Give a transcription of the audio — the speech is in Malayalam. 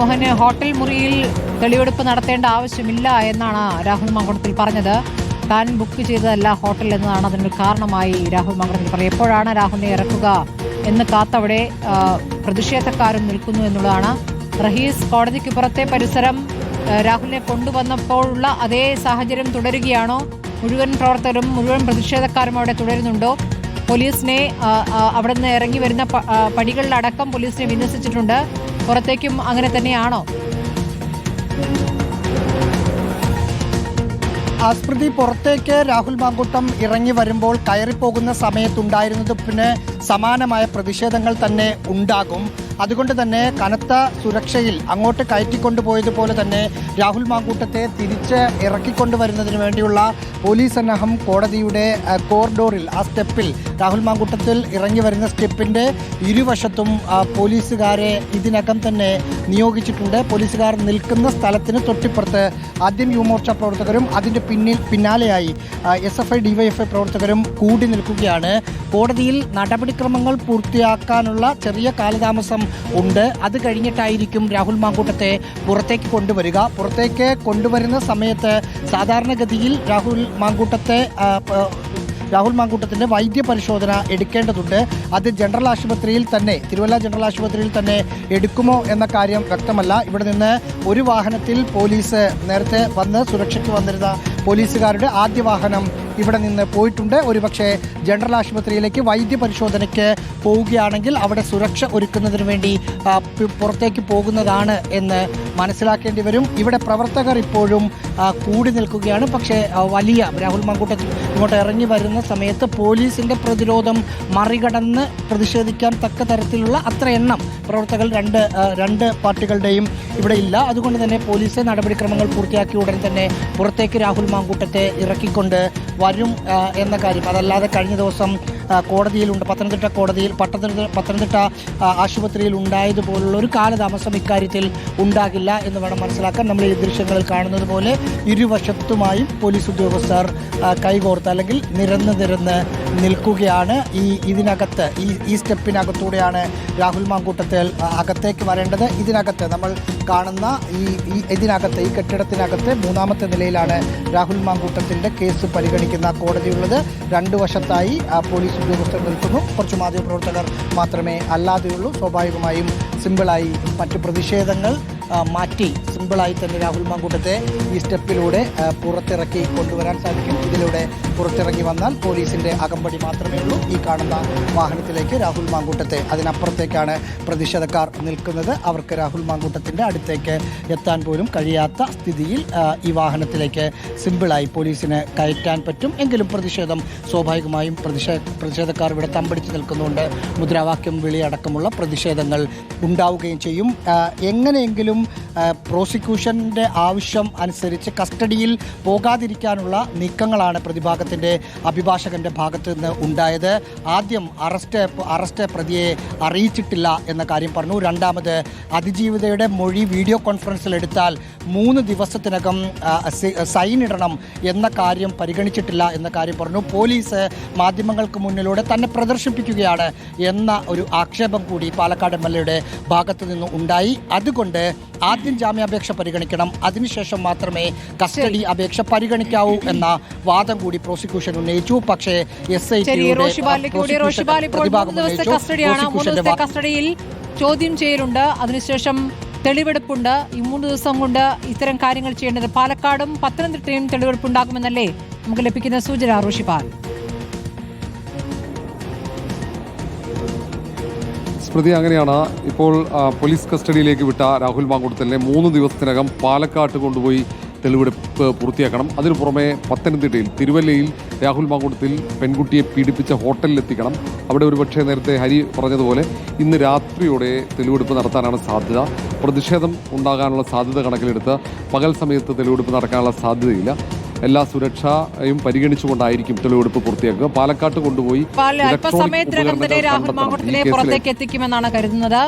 മോഹന് ഹോട്ടൽ മുറിയിൽ തെളിവെടുപ്പ് നടത്തേണ്ട ആവശ്യമില്ല എന്നാണ് രാഹുൽ മങ്കടത്തിൽ പറഞ്ഞത്. താൻ ബുക്ക് ചെയ്തതല്ല ഹോട്ടൽ എന്നതാണ് അതിനൊരു കാരണമായി രാഹുൽ മങ്കടത്തിൽ പറയും എപ്പോഴാണ് രാഹുലിനെ ഇറക്കുക എന്ന് കാത്തവിടെ പ്രതിഷേധക്കാരും നിൽക്കുന്നു എന്നുള്ളതാണ്. റഹീസ് കോടതിക്ക് പുറത്തെ പരിസരം രാഹുലിനെ കൊണ്ടുവന്നപ്പോഴുള്ള അതേ സാഹചര്യം തുടരുകയാണോ? മുഴുവൻ പ്രവർത്തകരും മുഴുവൻ പ്രതിഷേധക്കാരും അവിടെ തുടരുന്നുണ്ടോ? പോലീസിനെ അവിടെ നിന്ന് ഇറങ്ങി വരുന്ന പടികളിലടക്കം പോലീസിനെ വിന്യസിച്ചിട്ടുണ്ട്. പുറത്തേക്കും അങ്ങനെ തന്നെയാണോ? ആസ്മൃതി പുറത്തേക്ക് രാഹുൽ മാങ്കുട്ടം ഇറങ്ങി വരുമ്പോൾ കയറിപ്പോകുന്ന സമയത്തുണ്ടായിരുന്നത് പിന്നെ സമാനമായ പ്രതിഷേധങ്ങൾ തന്നെ ഉണ്ടാകും. അതുകൊണ്ട് തന്നെ കനത്ത സുരക്ഷയിൽ അങ്ങോട്ട് കയറ്റിക്കൊണ്ടുപോയതുപോലെ തന്നെ രാഹുൽ മാങ്കൂട്ടത്തെ തിരിച്ച് ഇറക്കിക്കൊണ്ടുവരുന്നതിന് വേണ്ടിയുള്ള പോലീസ് സന്നാഹം കോടതിയുടെ കോറിഡോറിൽ ആ സ്റ്റെപ്പിൽ രാഹുൽ മാങ്കൂട്ടത്തിൽ ഇറങ്ങി വരുന്ന സ്റ്റെപ്പിന്റെ ഇരുവശത്തും പോലീസുകാരെ ഇതിനകം തന്നെ നിയോഗിച്ചിട്ടുണ്ട്. പോലീസുകാർ നിൽക്കുന്ന സ്ഥലത്തിന് തൊട്ടിപ്പുറത്ത് ആദ്യം യുവമോർച്ച പ്രവർത്തകരും അതിന്റെ പിന്നിൽ പിന്നാലെയായി എസ് എഫ് ഐ ഡിവൈഎഫ്ഐ പ്രവർത്തകരും കൂടി നിൽക്കുകയാണ്. കോടതിയിൽ നടപടിക്രമങ്ങൾ പൂർത്തിയാക്കാനുള്ള ചെറിയ കാലതാമസം ഉണ്ട്. അത് കഴിഞ്ഞിട്ടായിരിക്കും രാഹുൽ മാങ്കൂട്ടത്തെ പുറത്തേക്ക് കൊണ്ടുവരിക. പുറത്തേക്ക് കൊണ്ടുവരുന്ന സമയത്ത് സാധാരണഗതിയിൽ രാഹുൽ മാങ്കൂട്ടത്തെ രാഹുൽ മാങ്കൂട്ടത്തിന്റെ വൈദ്യപരിശോധന എടുക്കേണ്ടതുണ്ട്. അത് ജനറൽ ആശുപത്രിയിൽ തന്നെ തിരുവല്ല ജനറൽ ആശുപത്രിയിൽ തന്നെ എടുക്കുമോ എന്ന കാര്യം വ്യക്തമല്ല. ഇവിടെ നിന്ന് ഒരു വാഹനത്തിൽ പോലീസ് നേരത്തെ വന്ന് സുരക്ഷയ്ക്ക് വന്നിരുന്ന പോലീസുകാരുടെ ആദ്യ വാഹനം ഇവിടെ നിന്ന് പോയിട്ടുണ്ട്. ഒരുപക്ഷെ ജനറൽ ആശുപത്രിയിലേക്ക് വൈദ്യപരിശോധനയ്ക്ക് പോവുകയാണെങ്കിൽ അവിടെ സുരക്ഷ ഒരുക്കുന്നതിന് വേണ്ടി പുറത്തേക്ക് പോകുന്നതാണ് എന്ന് മനസ്സിലാക്കേണ്ടി വരും. ഇവിടെ പ്രവർത്തകർ ഇപ്പോഴും കൂടി നിൽക്കുകയാണ്. പക്ഷേ വലിയ രാഹുൽ മങ്കൂട്ടത്തിൽ ഇങ്ങോട്ട് ഇറങ്ങി വരുന്ന സമയത്ത് പോലീസിന്റെ പ്രതിരോധം മറികടന്ന് പ്രതിഷേധിക്കാൻ തക്ക തരത്തിലുള്ള അത്ര എണ്ണം പ്രവർത്തകർ രണ്ട് രണ്ട് പാർട്ടികളുടെയും ഇവിടെ ഇല്ല. അതുകൊണ്ട് തന്നെ പോലീസ് നടപടിക്രമങ്ങൾ പൂർത്തിയാക്കിയ ഉടൻ തന്നെ പുറത്തേക്ക് രാഹുൽ മാങ്കൂട്ടത്തെ ഇറക്കിക്കൊണ്ട് വരും എന്ന കാര്യം. അതല്ലാതെ കഴിഞ്ഞ ദിവസം കോടതിയിലുണ്ട് പത്തനംതിട്ട കോടതിയിൽ പത്തനംതിട്ട പത്തനംതിട്ട ആശുപത്രിയിൽ ഉണ്ടായതുപോലുള്ള ഒരു കാലതാമസം ഇക്കാര്യത്തിൽ ഉണ്ടാകില്ല എന്ന് വേണം മനസ്സിലാക്കാൻ നമ്മൾ ഈ ദൃശ്യങ്ങളിൽ കാണുന്നത് പോലെ ഇരുവശത്തുമായും പോലീസ് ഉദ്യോഗസ്ഥർ കൈകോർത്ത് അല്ലെങ്കിൽ നിരന്ന് നിരന്ന് നിൽക്കുകയാണ്. ഈ ഇതിനകത്ത് ഈ ഈ സ്റ്റെപ്പിനകത്തൂടെയാണ് രാഹുൽ മാങ്കൂട്ടത്തിൽ അകത്തേക്ക് വരേണ്ടത്. ഇതിനകത്ത് നമ്മൾ കാണുന്ന ഈ ഇതിനകത്ത് ഈ കെട്ടിടത്തിനകത്ത് മൂന്നാമത്തെ നിലയിലാണ് രാഹുൽ മാങ്കൂട്ടത്തിന്റെ കേസ് പരിഗണിക്കുന്ന കോടതിയുള്ളത് രണ്ടു വശത്തായി പോലീസ് ഉദ്യോഗസ്ഥർ നിൽക്കുന്നു. കുറച്ച് മാധ്യമപ്രവർത്തകർ മാത്രമേ അല്ലാതെയുള്ളൂ. സ്വാഭാവികമായും സിമ്പിളായി മറ്റ് പ്രതിഷേധങ്ങൾ മാറ്റി സിമ്പിളായി തന്നെ രാഹുൽ മാങ്കൂട്ടത്തെ ഈ സ്റ്റെപ്പിലൂടെ പുറത്തിറക്കി കൊണ്ടുവരാൻ സാധിക്കും. ഇതിലൂടെ പുറത്തിറങ്ങി വന്നാൽ പോലീസിന്റെ അകമ്പടി മാത്രമേ ഉള്ളൂ. ഈ കാണുന്ന വാഹനത്തിലേക്ക് രാഹുൽ മാങ്കൂട്ടത്തെ അതിനപ്പുറത്തേക്കാണ് പ്രതിഷേധക്കാർ നിൽക്കുന്നത്. അവർക്ക് രാഹുൽ മാങ്കൂട്ടത്തിന്റെ അടുത്തേക്ക് എത്താൻ പോലും കഴിയാത്ത സ്ഥിതിയിൽ ഈ വാഹനത്തിലേക്ക് സിമ്പിളായി പോലീസിന് കയറ്റാൻ പറ്റും. എങ്കിലും പ്രതിഷേധം സ്വാഭാവികമായും പ്രതിഷേധ പ്രതിഷേധക്കാർ ഇവിടെ തമ്പടിച്ച് നിൽക്കുന്നുണ്ട്. മുദ്രാവാക്യം വിളിയടക്കമുള്ള പ്രതിഷേധങ്ങൾ ഉണ്ടാവുകയും ചെയ്യും. എങ്ങനെയെങ്കിലും ആ, പ്രോസിക്യൂഷന്റെ ആവശ്യം അനുസരിച്ച് കസ്റ്റഡിയിൽ പോകാതിരിക്കാനുള്ള നീക്കങ്ങളാണ് പ്രതിഭാഗത്തിന്റെ അഭിഭാഷകന്റെ ഭാഗത്ത് നിന്ന് ഉണ്ടായത്. ആദ്യം അറസ്റ്റ് അറസ്റ്റ് പ്രതിയെ അറിയിച്ചിട്ടില്ല എന്ന കാര്യം പറഞ്ഞു. രണ്ടാമത് അതിജീവിതയുടെ മൊഴി വീഡിയോ കോൺഫറൻസിൽ എടുത്താൽ മൂന്ന് ദിവസത്തിനകം സൈൻ ഇടണം എന്ന കാര്യം പരിഗണിച്ചിട്ടില്ല എന്ന കാര്യം പറഞ്ഞു. പോലീസ് മാധ്യമങ്ങൾക്ക് മുന്നിലൂടെ തന്നെ പ്രദർശിപ്പിക്കുകയാണ് എന്ന ഒരു ആക്ഷേപം കൂടി പാലക്കാട് എം എൽ എയുടെ ഭാഗത്തു നിന്ന് ഉണ്ടായി. അതുകൊണ്ട് ആദ്യം ജാമ്യാപേക്ഷ പരിഗണിക്കണം. അതിനുശേഷം മാത്രമേ കസ്റ്റഡി അപേക്ഷ പരിഗണിക്കാവൂ എന്ന വാദം കൂടി പ്രോസിക്യൂഷൻ ഉന്നയിച്ചു. പക്ഷേ എസ് ഐ കസ്റ്റഡിയിൽ ചോദ്യം ചെയ്യലുണ്ട്. അതിനുശേഷം തെളിവെടുപ്പുണ്ട്. ഈ മൂന്ന് ദിവസം കൊണ്ട് ഇത്തരം കാര്യങ്ങൾ ചെയ്യേണ്ടത് പാലക്കാടും പത്തനംതിട്ടയും തെളിവെടുപ്പുണ്ടാകുമെന്നല്ലേ നമുക്ക് ലഭിക്കുന്ന സൂചന റോഷിബാൽ. സ്മൃതി അങ്ങനെയാണ്. ഇപ്പോൾ പോലീസ് കസ്റ്റഡിയിലേക്ക് വിട്ട രാഹുൽ മാങ്കുടത്തലിനെ മൂന്ന് ദിവസത്തിനകം പാലക്കാട്ട് കൊണ്ടുപോയി തെളിവെടുപ്പ് പൂർത്തിയാക്കണം. അതിനു പുറമെ പത്തനംതിട്ടയിൽ തിരുവല്ലയിൽ രാഹുൽ മാങ്കുടത്തിൽ പെൺകുട്ടിയെ പീഡിപ്പിച്ച ഹോട്ടലിൽ എത്തിക്കണം അവിടെ ഒരുപക്ഷെ നേരത്തെ ഹരി പറഞ്ഞതുപോലെ ഇന്ന് രാത്രിയോടെ തെളിവെടുപ്പ് നടത്താനാണ് സാധ്യത. പ്രതിഷേധം ഉണ്ടാകാനുള്ള സാധ്യത കണക്കിലെടുത്ത് പകൽ സമയത്ത് തെളിവെടുപ്പ് നടക്കാനുള്ള സാധ്യതയില്ല. എല്ലാ സുരക്ഷയും പരിഗണിച്ചുകൊണ്ടായിരിക്കും തെളിവെടുപ്പ് പൂർത്തിയാക്കുക. പാലക്കാട്ട് കൊണ്ടുപോയി അല്പസമയത്തിനകം തന്നെ രാഹുൽ കേസിലെ പുറത്തേക്ക് എത്തിക്കുമെന്നാണ് കരുതുന്നത്.